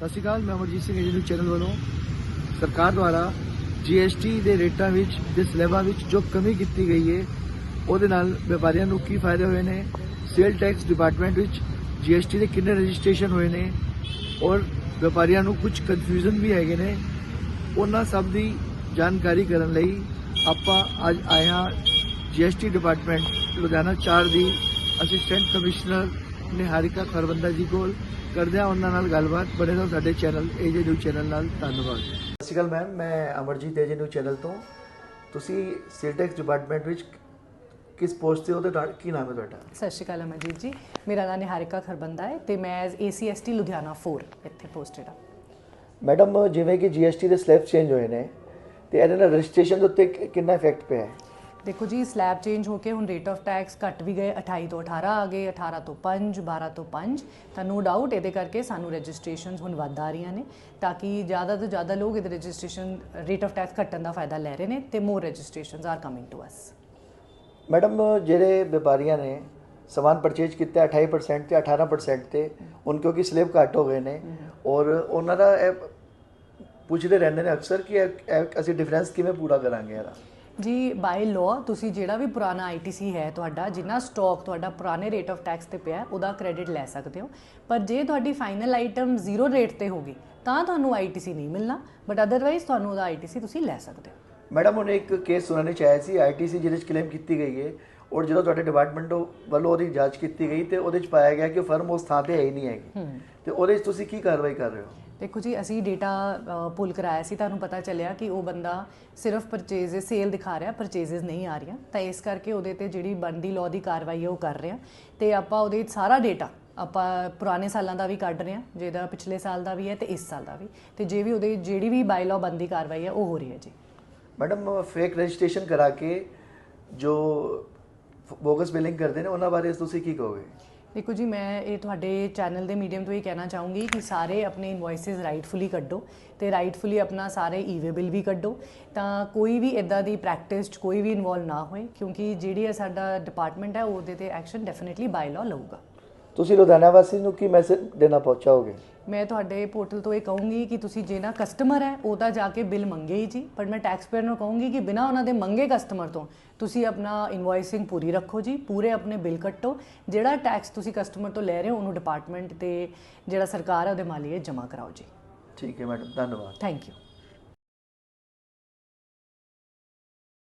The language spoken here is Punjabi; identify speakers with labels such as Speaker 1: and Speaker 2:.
Speaker 1: ਸਤਿ ਸ਼੍ਰੀ ਅਕਾਲ, ਮੈਂ ਅਮਰਜੀਤ ਸਿੰਘ ਏਜੰਸੀ ਚੈਨਲ ਵੱਲੋਂ ਸਰਕਾਰ ਦੁਆਰਾ GST ਦੇ ਰੇਟਾਂ ਵਿੱਚ ਤੇ ਸਲੈਬਾਂ ਵਿੱਚ ਜੋ ਕਮੀ ਕੀਤੀ ਗਈ ਹੈ, ਉਹਦੇ ਨਾਲ ਵਪਾਰੀਆਂ ਨੂੰ ਕੀ ਫਾਇਦੇ ਹੋਏ ਨੇ? ਸੇਲ ਟੈਕਸ ਡਿਪਾਰਟਮੈਂਟ ਵਿੱਚ GST ਦੇ ਕਿੰਨੇ ਰਜਿਸਟ੍ਰੇਸ਼ਨ ਹੋਏ ਨੇ? ਔਰ ਵਪਾਰੀਆਂ ਨੂੰ ਕੁਝ ਕਨਫਿਊਜ਼ਨ ਵੀ ਹੈਗੇ ਨੇ? ਉਹਨਾਂ ਸਭ ਦੀ ਜਾਣਕਾਰੀ ਕਰਨ ਲਈ ਆਪਾਂ ਅੱਜ ਆਏ ਹਾਂ GST ਡਿਪਾਰਟਮੈਂਟ ਲੁਧਿਆਣਾ 4 ਦੀ ਅਸਿਸਟੈਂਟ ਕਮਿਸ਼ਨਰ ਨਿਹਾਰਿਕਾ ਖਰਬੰਦਾ ਜੀ ਕੋਲ। ਕਰਦੇ ਹਾਂ ਉਹਨਾਂ ਨਾਲ ਗੱਲਬਾਤ। ਬਣੇ ਰਹੋ ਸਾਡੇ ਚੈਨਲ ਏਜੇ ਨਿਊ ਚੈਨਲ ਨਾਲ। ਧੰਨਵਾਦ। ਸਤਿ ਸ਼੍ਰੀ ਅਕਾਲ ਮੈਮ ਮੈਂ ਅਮਰਜੀਤ ਏਜੇ ਨਿਊ ਚੈਨਲ ਤੋਂ। ਤੁਸੀਂ ਸੇਲ ਟੈਕਸ ਡਿਪਾਰਟਮੈਂਟ ਵਿੱਚ ਕਿਸ ਪੋਸਟ ਤੇ ਹੋ ਤੇ ਕੀ ਨਾਮ ਹੈ ਤੁਹਾਡਾ?
Speaker 2: ਸਤਿ ਸ਼੍ਰੀ ਅਕਾਲ ਅਮਰਜੀਤ ਜੀ। ਮੇਰਾ ਨਾਮ ਨਿਹਾਰਿਕਾ ਖਰਬੰਦਾ ਹੈ ਤੇ ਮੈਂ ਐਜ਼ ACST ਲੁਧਿਆਣਾ 4 ਇੱਥੇ ਪੋਸਟਡ ਹਾਂ।
Speaker 1: ਮੈਡਮ ਜਿਵੇਂ ਕਿ GST ਦੇ ਸਲੈਬ ਚੇਂਜ ਹੋਏ ਨੇ ਤੇ ਇਹਦੇ ਨਾਲ ਰਜਿਸਟ੍ਰੇਸ਼ਨ ਦੇ ਉੱਤੇ ਕਿ- ਕਿੰਨਾ ਇਫੈਕਟ ਪਿਆ ਹੈ?
Speaker 2: ਦੇਖੋ ਜੀ ਸਲੈਬ ਚੇਂਜ ਹੋ ਕੇ ਹੁਣ ਰੇਟ ਆਫ ਟੈਕਸ ਘਟ ਵੀ ਗਏ 28 ਤੋਂ 18 ਆ ਗਏ 18 ਤੋਂ 5 12 ਤੋਂ 5 ਤਾਂ ਨੋ ਡਾਊਟ ਇਹਦੇ ਕਰਕੇ ਸਾਨੂੰ ਰਜਿਸਟ੍ਰੇਸ਼ਨਸ ਹੁਣ ਵੱਧ ਆ ਰਹੀਆਂ ਨੇ, ਤਾਂ ਕਿ ਜ਼ਿਆਦਾ ਤੋਂ ਜ਼ਿਆਦਾ ਲੋਕ ਇਹਦੇ ਰਜਿਸਟ੍ਰੇਸ਼ਨ ਰੇਟ ਆਫ ਟੈਕਸ ਘਟਣ ਦਾ ਫਾਇਦਾ ਲੈ ਰਹੇ ਨੇ ਤੇ more registrations are coming to us
Speaker 1: madam, ਜਿਹੜੇ ਵਪਾਰੀਆਂ ਨੇ ਸਮਾਨ ਪਰਚੇਜ ਕੀਤਾ 28% ਤੇ 18% ਤੇ ਉਨ ਕਿਉਂਕਿ ਸਲੇਬ ਘੱਟ ਹੋ ਗਏ ਨੇ, ਔਰ ਉਹਨਾਂ ਦਾ ਇਹ ਪੁੱਛਦੇ ਰਹਿੰਦੇ ਨੇ ਅਕਸਰ ਕਿ ਅਸੀਂ ਡਿਫਰੈਂਸ ਕਿਵੇਂ ਪੂਰਾ ਕਰਾਂਗੇ ਇਹਦਾ।
Speaker 2: ਜੀ ਬਾਈ ਲਾਅ ਤੁਸੀਂ ਜਿਹੜਾ ਵੀ ਪੁਰਾਣਾ ਆਈਟੀਸੀ ਹੈ ਤੁਹਾਡਾ ਜਿੰਨਾ ਸਟਾਕ ਤੁਹਾਡਾ ਪੁਰਾਣੇ ਰੇਟ ਆਫ ਟੈਕਸ ਤੇ ਪਿਆ ਉਹਦਾ ਕ੍ਰੈਡਿਟ ਲੈ ਸਕਦੇ ਹੋ। ਪਰ ਜੇ ਤੁਹਾਡੀ ਫਾਈਨਲ ਆਈਟਮ ਜ਼ੀਰੋ ਰੇਟ ਤੇ ਹੋਗੀ ਤਾਂ ਤੁਹਾਨੂੰ ਆਈਟੀਸੀ ਨਹੀਂ ਮਿਲਣਾ ਬਟ ਅਦਰਵਾਈਜ਼ ਤੁਹਾਨੂੰ ਉਹਦਾ ਆਈਟੀਸੀ ਤੁਸੀਂ ਲੈ ਸਕਦੇ ਹੋ।
Speaker 1: ਮੈਡਮ ਉਹਨੇ ਇੱਕ ਕੇਸ ਸੁਣਾਉਣੇ ਚਾਹਿਆ ਸੀ ਆਈਟੀਸੀ ਜਿਹਦੇ ਵਿੱਚ ਕਲੇਮ ਕੀਤੀ ਗਈ ਹੈ ਔਰ ਜਦੋਂ ਤੁਹਾਡੇ ਡਿਪਾਰਟਮੈਂਟ ਵੱਲੋਂ ਉਹਦੀ ਜਾਂਚ ਕੀਤੀ ਗਈ ਤੇ ਉਹਦੇ ਵਿੱਚ ਪਾਇਆ ਗਿਆ ਕਿ ਫਰਮ ਉਸ ਥਾਂ ਤੇ ਹੈ ਹੀ ਨਹੀਂ ਹੈਗੀ। ਤੇ ਉਹਦੇ ਵਿੱਚ ਤੁਸੀਂ ਕੀ ਕਾਰਵਾਈ ਕਰ ਰਹੇ ਹੋ?
Speaker 2: ਦੇਖੋ ਜੀ, ਅਸੀਂ ਡੇਟਾ ਪੁੱਲ ਕਰਾਇਆ ਸੀ, ਤੁਹਾਨੂੰ ਪਤਾ ਚੱਲਿਆ ਕਿ ਉਹ ਬੰਦਾ ਸਿਰਫ ਪਰਚੇਜ਼ ਸੇਲ ਦਿਖਾ ਰਿਹਾ ਪਰਚੇਜ਼ਸ ਨਹੀਂ ਆ ਰਹੀਆਂ। ਤਾਂ ਇਸ ਕਰਕੇ ਉਹਦੇ ਤੇ ਜਿਹੜੀ ਬਣਦੀ ਲਾਅ ਦੀ ਕਾਰਵਾਈ ਹੈ ਉਹ ਕਰ ਰਿਹਾ। ਹਾਂ ਤੇ ਆਪਾਂ ਉਹਦੇ ਸਾਰਾ ਡੇਟਾ ਆਪਾਂ ਪੁਰਾਣੇ ਸਾਲਾਂ ਦਾ ਵੀ ਕੱਢ ਰਹੇ ਹਾਂ, ਜਿਹਦਾ ਪਿਛਲੇ ਸਾਲ ਦਾ ਵੀ ਹੈ ਤੇ ਇਸ ਸਾਲ ਦਾ ਵੀ। ਤੇ ਜੇ ਵੀ ਉਹਦੇ ਜਿਹੜੀ ਵੀ ਬਾਈ ਲਾਅ ਬੰਦੀ ਕਾਰਵਾਈ ਹੈ ਉਹ ਹੋ ਰਹੀ ਹੈ ਜੀ।
Speaker 1: ਮੈਡਮ ਫੇਕ ਰਜਿਸਟ੍ਰੇਸ਼ਨ ਕਰਾ ਕੇ ਜੋ ਬੋਗਸ ਬਿਲਿੰਗ ਕਰਦੇ ਨੇ, ਉਹਨਾਂ ਬਾਰੇ ਤੁਸੀਂ ਕੀ ਕਹੋਗੇ?
Speaker 2: ਦੇਖੋ ਜੀ, ਮੈਂ ਇਹ ਤੁਹਾਡੇ ਚੈਨਲ ਦੇ ਮੀਡੀਅਮ ਤੋਂ ਇਹ ਕਹਿਣਾ ਚਾਹੂੰਗੀ ਕਿ ਸਾਰੇ ਆਪਣੇ ਇਨਵੋਇਸਿਸ ਰਾਈਟਫੁਲੀ ਕੱਢੋ ਤੇ ਰਾਈਟਫੁਲੀ ਆਪਣਾ ਸਾਰੇ ਈਵੇ ਬਿੱਲ ਵੀ ਕੱਢੋ। ਤਾਂ ਕੋਈ ਵੀ ਇਦਾਂ ਦੀ ਪ੍ਰੈਕਟਿਸ 'ਚ ਕੋਈ ਵੀ ਇਨਵੋਲਵ ਨਾ ਹੋਏ, ਕਿਉਂਕਿ ਜਿਹੜੀ ਇਹ ਸਾਡਾ ਡਿਪਾਰਟਮੈਂਟ ਹੈ, ਉਹਦੇ ਤੇ ਐਕਸ਼ਨ ਡੈਫੀਨਿਟਲੀ ਬਾਈ ਲਾਅ ਲਊਗਾ।
Speaker 1: ਤੁਸੀਂ ਲੁਧਿਆਣਾ ਵਾਸੀ ਨੂੰ ਕੀ ਮੈਸੇਜ ਦੇਣਾ ਪਹੁੰਚਾਓਗੇ?
Speaker 2: ਮੈਂ ਤੁਹਾਡੇ ਪੋਰਟਲ ਤੋਂ ਇਹ ਕਹੂੰਗੀ ਕਿ ਤੁਸੀਂ ਜੇ ਨਾ ਕਸਟਮਰ ਹੈ ਉਹ ਤਾਂ ਜਾ ਕੇ ਬਿੱਲ ਮੰਗੇ ਹੀ ਜੀ। ਪਰ ਮੈਂ ਟੈਕਸ ਪੇਅਰ ਨੂੰ ਕਹੂੰਗੀ ਕਿ ਬਿਨਾ ਉਹਨਾਂ ਦੇ ਮੰਗੇ ਕਸਟਮਰ ਤੋਂ ਤੁਸੀਂ ਆਪਣਾ ਇਨਵੋਇਸਿੰਗ ਪੂਰੀ ਰੱਖੋ ਜੀ ਪੂਰੇ ਆਪਣੇ ਬਿੱਲ ਕੱਟੋ। ਜਿਹੜਾ ਟੈਕਸ ਤੁਸੀਂ ਕਸਟਮਰ ਤੋਂ ਲੈ ਰਹੇ ਹੋ ਉਹਨੂੰ ਡਿਪਾਰਟਮੈਂਟ ਤੇ ਜਿਹੜਾ ਸਰਕਾਰ ਹੈ ਉਹਦੇ ਮਾਲੀਏ ਜਮ੍ਹਾਂ ਕਰਾਓ ਜੀ।
Speaker 1: ਠੀਕ ਹੈ ਮੈਡਮ ਧੰਨਵਾਦ।
Speaker 2: Thank you